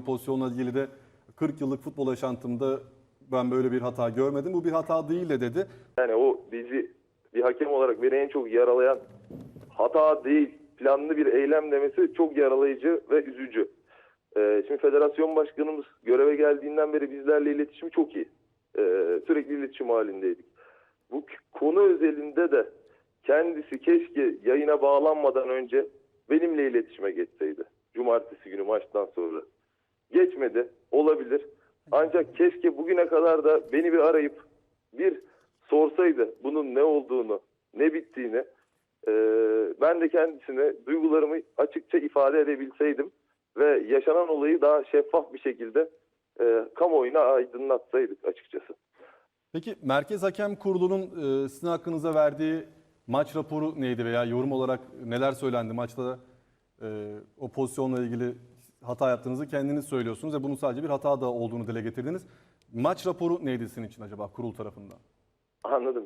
o pozisyonla ilgili de 40 yıllık futbol yaşantımda ben böyle bir hata görmedim. Bu bir hata değil de dedi. Yani o bizi bir hakem olarak beni en çok yaralayan hata değil planlı bir eylem demesi çok yaralayıcı ve üzücü. Ee, şimdi federasyon başkanımız göreve geldiğinden beri bizlerle iletişimi çok iyi. Ee, sürekli iletişim halindeydik. Bu konu özelinde de kendisi keşke yayına bağlanmadan önce benimle iletişime geçseydi. Cumartesi günü maçtan sonra. Geçmedi. Olabilir. Ancak keşke bugüne kadar da beni bir arayıp bir sorsaydı bunun ne olduğunu, ne bittiğini. Ee, ben de kendisine duygularımı açıkça ifade edebilseydim ve yaşanan olayı daha şeffaf bir şekilde e, kamuoyuna aydınlatsaydık açıkçası. Peki Merkez Hakem Kurulu'nun e, sizin hakkınıza verdiği maç raporu neydi veya yorum olarak neler söylendi maçta e, o pozisyonla ilgili hata yaptığınızı kendiniz söylüyorsunuz ve bunun sadece bir hata da olduğunu dile getirdiniz. Maç raporu neydi sizin için acaba kurul tarafından? Anladım.